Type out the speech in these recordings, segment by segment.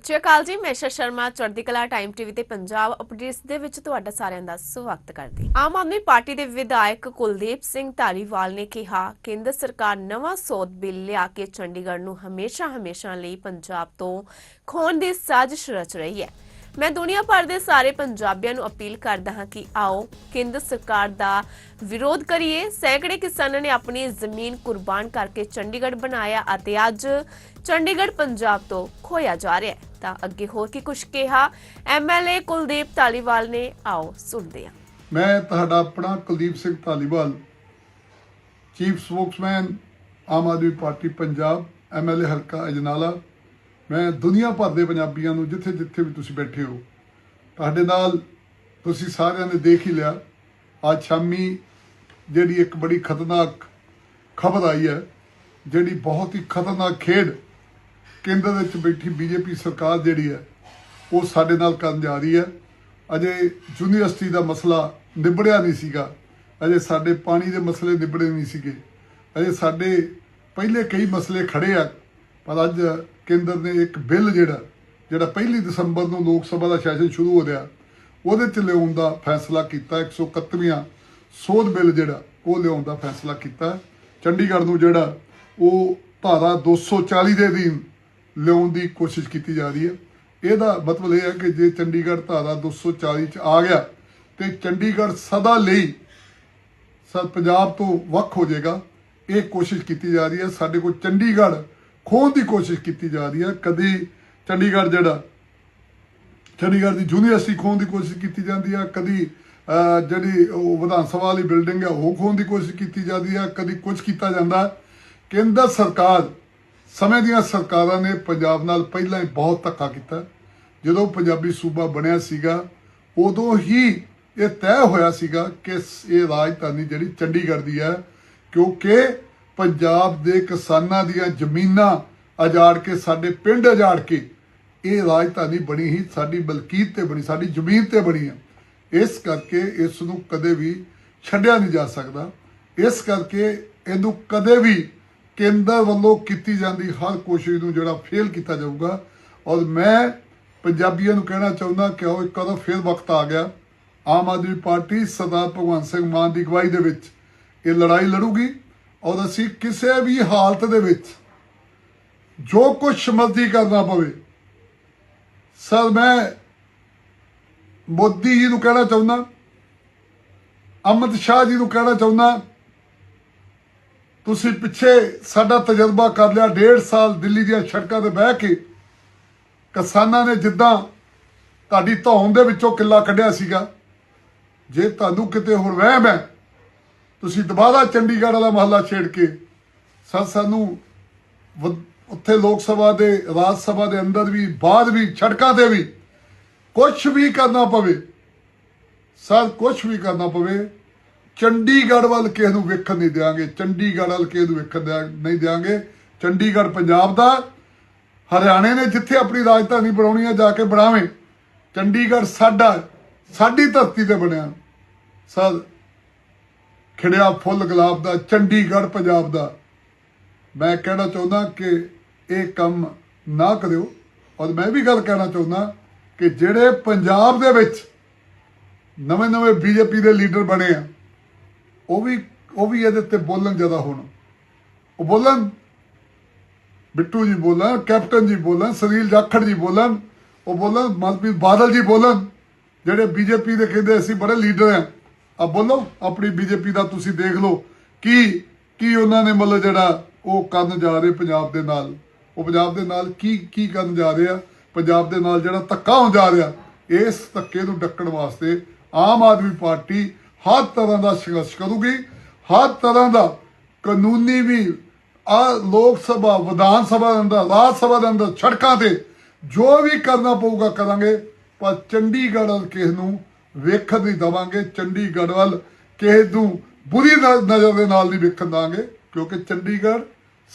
ਸਤਿ ਸ਼੍ਰੀ ਅਕਾਲ ਜੀ, ਮੈਂ ਸ਼ਾ ਸ਼ਰਮਾ, ਚੜ੍ਹਦੀ ਕਲਾ ਟਾਈਮ ਟੀਵੀ ਤੇ ਪੰਜਾਬ ਅਪਡੇਟਸ ਦੇ ਵਿੱਚ ਤੁਹਾਡਾ ਸਾਰਿਆਂ ਦਾ ਸਵਾਗਤ ਕਰਦੀ। ਆਮ ਆਦਮੀ ਪਾਰਟੀ ਦੇ ਵਿਧਾਇਕ ਕੁਲਦੀਪ ਸਿੰਘ ਧਾਰੀਵਾਲ ਨੇ ਕਿਹਾ, ਕੇਂਦਰ ਸਰਕਾਰ ਨਵਾਂ ਸੋਧ ਬਿੱਲ ਲਿਆ ਕੇ ਚੰਡੀਗੜ੍ਹ ਨੂੰ ਹਮੇਸ਼ਾ ਹਮੇਸ਼ਾ ਲਈ ਪੰਜਾਬ ਤੋਂ ਖੋਣ ਦੀ ਸਾਜ਼ਿਸ਼ ਰਚ ਰਹੀ ਹੈ। ਮੈਂ ਦੁਨੀਆ ਭਰ ਦੇ ਸਾਰੇ ਪੰਜਾਬੀਆਂ ਨੂੰ ਅਪੀਲ ਕਰਦਾ ਹਾਂ ਕਿ ਆਓ ਕੇਂਦਰ ਸਰਕਾਰ ਦਾ ਵਿਰੋਧ ਕਰੀਏ। ਸੈਂਕੜੇ ਕਿਸਾਨਾਂ ਨੇ ਆਪਣੀ ਜ਼ਮੀਨ ਕੁਰਬਾਨ ਕਰਕੇ ਚੰਡੀਗੜ੍ਹ ਬਣਾਇਆ ਅਤੇ ਅੱਜ ਚੰਡੀਗੜ੍ਹ ਪੰਜਾਬ ਤੋਂ ਖੋਇਆ ਜਾ ਰਿਹਾ ਹੈ। ਤਾਂ ਅੱਗੇ ਹੋਰ ਕੀ ਕੁਝ ਕਿਹਾ? ਐਮਐਲਏ ਕੁਲਦੀਪ ਧਾਲੀਵਾਲ ਨੇ। ਆਓ ਸੁਣਦੇ ਹਾਂ। ਮੈਂ ਤੁਹਾਡਾ ਆਪਣਾ Kuldeep Singh Dhaliwal, chief spokesman Aam Aadmi Party Punjab MLA ਹਲਕਾ ਅਜਨਾਲਾ ਮੈਂ ਦੁਨੀਆ ਭਰ ਦੇ ਪੰਜਾਬੀਆਂ ਨੂੰ ਜਿੱਥੇ ਜਿੱਥੇ ਵੀ ਤੁਸੀਂ ਬੈਠੇ ਹੋ, ਤੁਹਾਡੇ ਨਾਲ ਤੁਸੀਂ ਸਾਰਿਆਂ ਨੇ ਦੇਖ ਹੀ ਲਿਆ। ਅੱਜ ਸ਼ਾਮੀ ਜਿਹੜੀ ਇੱਕ ਬੜੀ ਖਤਰਨਾਕ ਖਬਰ ਆਈ ਹੈ, ਜਿਹੜੀ ਬਹੁਤ ਹੀ ਖਤਰਨਾਕ ਖੇਡ ਕੇਂਦਰ ਵਿੱਚ ਬੈਠੀ ਬੀਜੇਪੀ ਸਰਕਾਰ ਜਿਹੜੀ ਹੈ, ਉਹ ਸਾਡੇ ਨਾਲ ਕਰਨ ਜਾ ਰਹੀ ਹੈ। ਅਜੇ ਯੂਨੀਵਰਸਿਟੀ ਦਾ ਮਸਲਾ ਨਿਬੜਿਆ ਨਹੀਂ ਸੀਗਾ। ਅਜੇ ਸਾਡੇ ਪਾਣੀ ਦੇ ਮਸਲੇ ਨਿਬੜੇ ਨਹੀਂ ਸੀਗੇ। ਅਜੇ ਸਾਡੇ ਪਹਿਲੇ ਕਈ ਮਸਲੇ ਖੜੇ ਆ, ਪਰ ਅੱਜ ਕੇਂਦਰ ਨੇ ਇੱਕ ਬਿੱਲ ਜਿਹੜਾ ਜਿਹੜਾ ਪਹਿਲੀ ਦਸੰਬਰ ਨੂੰ ਲੋਕ ਸਭਾ ਦਾ ਸੈਸ਼ਨ ਸ਼ੁਰੂ ਹੋ ਰਿਹਾ, ਉਹਦੇ ਚ ਲਿਆਉਣ ਦਾ ਫੈਸਲਾ ਕੀਤਾ 131ਵਾਂ ਸੋਧ ਬਿੱਲ ਜਿਹੜਾ, ਉਹ ਲਿਆਉਣ ਦਾ ਫੈਸਲਾ ਕੀਤਾ। ਚੰਡੀਗੜ੍ਹ ਨੂੰ ਜਿਹੜਾ, ਉਹ ਧਾਰਾ 240 ਦੇ ਅਧੀਨ ਲਿਆਉਣ ਦੀ ਕੋਸ਼ਿਸ਼ ਕੀਤੀ ਜਾ ਰਹੀ ਹੈ। ਇਹਦਾ ਮਤਲਬ ਇਹ ਹੈ ਕਿ ਜੇ ਚੰਡੀਗੜ੍ਹ ਧਾਰਾ 240 ਚ ਆ ਗਿਆ, ਤੇ ਚੰਡੀਗੜ੍ਹ ਸਦਾ ਲਈ ਸਰ ਪੰਜਾਬ ਤੋਂ ਵੱਖ ਹੋ ਜਾਏਗਾ। ਇਹ ਕੋਸ਼ਿਸ਼ ਕੀਤੀ ਜਾ ਰਹੀ ਹੈ। ਸਾਡੇ ਕੋਲ ਚੰਡੀਗੜ੍ਹ ਖੋਹਣ ਦੀ ਕੋਸ਼ਿਸ਼ ਕੀਤੀ ਜਾ ਰਹੀ ਹੈ। ਕਦੀ ਚੰਡੀਗੜ੍ਹ ਜਿਹੜਾ, ਚੰਡੀਗੜ੍ਹ ਦੀ ਯੂਨੀਵਰਸਿਟੀ ਖੋਹਣ ਦੀ ਕੋਸ਼ਿਸ਼ ਕੀਤੀ ਜਾਂਦੀ ਹੈ। ਕਦੀ ਜਿਹੜੀ ਉਹ ਵਿਧਾਨ ਸਭਾ ਵਾਲੀ ਬਿਲਡਿੰਗ ਹੈ, ਉਹ ਖੋਹਣ ਦੀ ਕੋਸ਼ਿਸ਼ ਕੀਤੀ ਜਾਂਦੀ ਹੈ। ਕਦੀ ਕੁਝ ਕੀਤਾ ਜਾਂਦਾ ਕੇਂਦਰ ਸਰਕਾਰ, ਸਮੇਂ ਦੀਆਂ ਸਰਕਾਰਾਂ ਨੇ ਪੰਜਾਬ ਨਾਲ ਪਹਿਲਾਂ ਹੀ ਬਹੁਤ ਧੱਕਾ ਕੀਤਾ। ਜਦੋਂ ਪੰਜਾਬੀ ਸੂਬਾ ਬਣਿਆ ਸੀਗਾ, ਉਦੋਂ ਹੀ ਇਹ ਤੈਅ ਹੋਇਆ ਸੀਗਾ ਕਿ ਇਹ ਰਾਜਧਾਨੀ ਜਿਹੜੀ ਚੰਡੀਗੜ੍ਹ ਦੀ ਹੈ, ਕਿਉਂਕਿ ਪੰਜਾਬ ਦੇ ਕਿਸਾਨਾਂ ਦੀਆਂ ਜ਼ਮੀਨਾਂ ਉਜਾੜ ਕੇ, ਸਾਡੇ ਪਿੰਡ ਉਜਾੜ ਕੇ, ਇਹ ਰਾਜਧਾਨੀ ਬਣੀ ਹੀ ਸਾਡੀ ਮਲਕੀਤ ਤੇ ਬਣੀ, ਸਾਡੀ ਜ਼ਮੀਨ ਤੇ ਬਣੀ ਆ। ਇਸ ਕਰਕੇ ਇਸ ਨੂੰ ਕਦੇ ਵੀ ਛੱਡਿਆ ਨਹੀਂ ਜਾ ਸਕਦਾ। ਇਸ ਕਰਕੇ ਇਹਨੂੰ ਕਦੇ ਵੀ ਕੇਂਦਰ ਵੱਲੋਂ ਕੀਤੀ ਜਾਂਦੀ ਹਰ ਕੋਸ਼ਿਸ਼ ਨੂੰ ਜਿਹੜਾ ਫੇਲ ਕੀਤਾ ਜਾਊਗਾ। ਔਰ ਮੈਂ ਪੰਜਾਬੀਆਂ ਨੂੰ ਕਹਿਣਾ ਚਾਹੁੰਦਾ ਕਿ ਉਹ ਇੱਕ ਵਾਰ ਫੇਰ ਵਕਤ ਆ ਗਿਆ। ਆਮ ਆਦਮੀ ਪਾਰਟੀ ਸਰਦਾਰ ਭਗਵੰਤ ਸਿੰਘ ਮਾਨ ਦੀ ਅਗਵਾਈ ਦੇ ਵਿੱਚ ਇਹ ਲੜਾਈ ਲੜੂਗੀ। ਔਰ ਅਸੀਂ ਕਿਸੇ ਵੀ ਹਾਲਤ ਦੇ ਵਿੱਚ ਜੋ ਕੁਝ ਮਰਜ਼ੀ ਕਰਨਾ ਪਵੇ। ਸਰ, ਮੈਂ ਮੋਦੀ ਜੀ ਨੂੰ ਕਹਿਣਾ ਚਾਹੁੰਦਾ, ਅਮਿਤ ਸ਼ਾਹ ਜੀ ਨੂੰ ਕਹਿਣਾ ਚਾਹੁੰਦਾ, ਤੁਸੀਂ ਪਿੱਛੇ ਸਾਡਾ ਤਜਰਬਾ ਕਰ ਲਿਆ ਡੇਢ ਸਾਲ ਦਿੱਲੀ ਦੀਆਂ ਸੜਕਾਂ ਤੇ ਬਹਿ ਕੇ। ਕਿਸਾਨਾਂ ਨੇ ਜਿੱਦਾਂ ਤੁਹਾਡੀ ਧੌਣ ਦੇ ਵਿੱਚੋਂ ਕਿੱਲਾ ਕੱਢਿਆ ਸੀਗਾ, ਜੇ ਤੁਹਾਨੂੰ ਕਿਤੇ ਹੋਰ ਵਹਿਮ ਹੈ ਤੁਸੀਂ ਦੁਬਾਰਾ ਚੰਡੀਗੜ੍ਹ ਵਾਲਾ ਮਹੱਲਾ ਛੇੜ ਕੇ ਸਰ, ਸਾਨੂੰ ਉੱਥੇ ਲੋਕ ਸਭਾ ਦੇ, ਰਾਜ ਸਭਾ ਦੇ ਅੰਦਰ ਵੀ, ਬਾਅਦ ਵੀ, ਸੜਕਾਂ ਤੇ ਵੀ ਕੁਝ ਵੀ ਕਰਨਾ ਪਵੇ, ਸਰ ਕੁਝ ਵੀ ਕਰਨਾ ਪਵੇ, ਚੰਡੀਗੜ੍ਹ ਵੱਲ ਕਿਸੇ ਨੂੰ ਵੇਖਣ ਨਹੀਂ ਦਿਆਂਗੇ, ਚੰਡੀਗੜ੍ਹ ਵੱਲ ਕਿਸੇ ਨੂੰ ਵੇਖਣ ਦਿਆਂ- ਨਹੀਂ ਦਿਆਂਗੇ। ਚੰਡੀਗੜ੍ਹ ਪੰਜਾਬ ਦਾ, ਹਰਿਆਣੇ ਨੇ ਜਿੱਥੇ ਆਪਣੀ ਰਾਜਧਾਨੀ ਬਣਾਉਣੀ ਹੈ ਜਾ ਕੇ ਬਣਾਵੇ, ਚੰਡੀਗੜ੍ਹ ਸਾਡਾ, ਸਾਡੀ ਧਰਤੀ ਤੇ ਬਣਿਆ। ਸਰ ਖਿੜਿਆ ਫੁੱਲ ਗੁਲਾਬ ਦਾ, ਚੰਡੀਗੜ੍ਹ ਪੰਜਾਬ ਦਾ। ਮੈਂ ਕਹਿਣਾ ਚਾਹੁੰਦਾ ਕਿ ਇਹ ਕੰਮ ਨਾ ਕਰਿਓ। ਔਰ ਮੈਂ ਵੀ ਗੱਲ ਕਹਿਣਾ ਚਾਹੁੰਦਾ ਕਿ ਜਿਹੜੇ ਪੰਜਾਬ ਦੇ ਵਿੱਚ ਨਵੇਂ ਨਵੇਂ ਬੀਜੇਪੀ ਦੇ ਲੀਡਰ ਬਣੇ ਆ, ਉਹ ਵੀ ਉਹ ਵੀ ਇਹਦੇ ਤੇ ਬੋਲਣ ਜ਼ਿਆਦਾ ਹੋਣ। ਉਹ ਬੋਲਣ, ਬਿੱਟੂ ਜੀ ਬੋਲਣ, ਕੈਪਟਨ ਜੀ ਬੋਲਣ, ਸੁਨੀਲ ਜਾਖੜ ਜੀ ਬੋਲਣ, ਉਹ ਬੋਲਣ ਮਨਪ੍ਰੀਤ ਬਾਦਲ ਜੀ ਬੋਲਣ, ਜਿਹੜੇ ਬੀਜੇਪੀ ਦੇ ਕਹਿੰਦੇ ਅਸੀਂ ਬੜੇ ਲੀਡਰ ਆ। ਆ ਬੋਲੋ, ਆਪਣੀ ਬੀਜੇਪੀ ਦਾ ਤੁਸੀਂ ਦੇਖ ਲਓ ਕੀ ਕੀ ਉਹਨਾਂ ਨੇ ਮਤਲਬ ਜਿਹੜਾ ਉਹ ਕਰਨ ਜਾ ਰਹੇ ਪੰਜਾਬ ਦੇ ਨਾਲ। ਉਹ ਪੰਜਾਬ ਦੇ ਨਾਲ ਕੀ ਕੀ ਕਰਨ ਜਾ ਰਹੇ ਆ? ਪੰਜਾਬ ਦੇ ਨਾਲ ਜਿਹੜਾ ਧੱਕਾ ਹੋਣ ਜਾ ਰਿਹਾ, ਇਸ ਧੱਕੇ ਨੂੰ ਡੱਕਣ ਵਾਸਤੇ ਆਮ ਆਦਮੀ ਪਾਰਟੀ ਹਰ ਤਰ੍ਹਾਂ ਦਾ ਸੰਘਰਸ਼ ਕਰੂਗੀ। ਹਰ ਤਰ੍ਹਾਂ ਦਾ ਕਾਨੂੰਨੀ ਵੀ ਆ ਲੋਕ ਸਭਾ, ਵਿਧਾਨ ਸਭਾ ਦੇ ਅੰਦਰ, ਰਾਜ ਸਭਾ ਦੇ ਅੰਦਰ ਸੜਕਾਂ ਤੇ ਜੋ ਵੀ ਕਰਨਾ ਪਊਗਾ ਕਰਾਂਗੇ, ਪਰ ਚੰਡੀਗੜ੍ਹ ਵੱਲ ਨੂੰ ਵੇਖਣ ਨਹੀਂ ਦਵਾਂਗੇ, ਚੰਡੀਗੜ੍ਹ ਵੱਲ। ਕਿਸੇ ਨੂੰ ਬੁਰੀ ਨਜ਼ਰ ਦੇ ਨਾਲ ਨਹੀਂ ਵੇਖਣ ਦਾਂਗੇ ਕਿਉਂਕਿ ਚੰਡੀਗੜ੍ਹ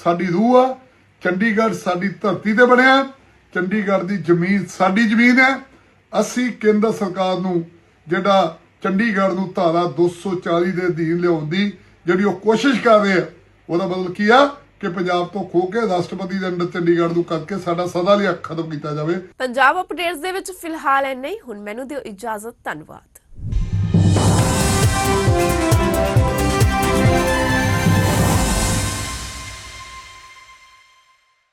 ਸਾਡੀ ਰੂਹ ਆ। ਚੰਡੀਗੜ੍ਹ ਸਾਡੀ ਧਰਤੀ ਤੇ ਬਣਿਆ ਚੰਡੀਗੜ੍ਹ ਦੀ ਜ਼ਮੀਨ ਸਾਡੀ ਜ਼ਮੀਨ ਹੈ। ਅਸੀਂ ਕੇਂਦਰ ਸਰਕਾਰ ਨੂੰ ਜਿਹੜਾ ਚੰਡੀਗੜ੍ਹ ਨੂੰ ਧਾਰਾ 240 ਦੇ ਅਧੀਨ ਲਿਆਉਣ ਦੀ ਜਿਹੜੀ ਉਹ ਕੋਸ਼ਿਸ਼ ਕਰ ਰਹੇ ਆ ਉਹਦਾ ਮਤਲਬ ਕੀ ਆ? ਕਿ ਪੰਜਾਬ ਤੋਂ ਖੋ ਕੇ ਰਾਸ਼ਟਰਪਤੀ ਦੇ ਅੰਡਰ ਚੰਡੀਗੜ੍ਹ ਨੂੰ ਕਰਕੇ ਸਾਡਾ ਸਦਾ ਲਈ ਅੱਖ ਖਤਮ ਕੀਤਾ ਜਾਵੇ। ਪੰਜਾਬ ਅਪਡੇਟਸ ਦੇ ਵਿੱਚ ਫਿਲਹਾਲ ਇੰਨਾ ਹੀ। ਹੁਣ ਮੈਨੂੰ ਦਿਓ ਇਜਾਜ਼ਤ। ਧੰਨਵਾਦ।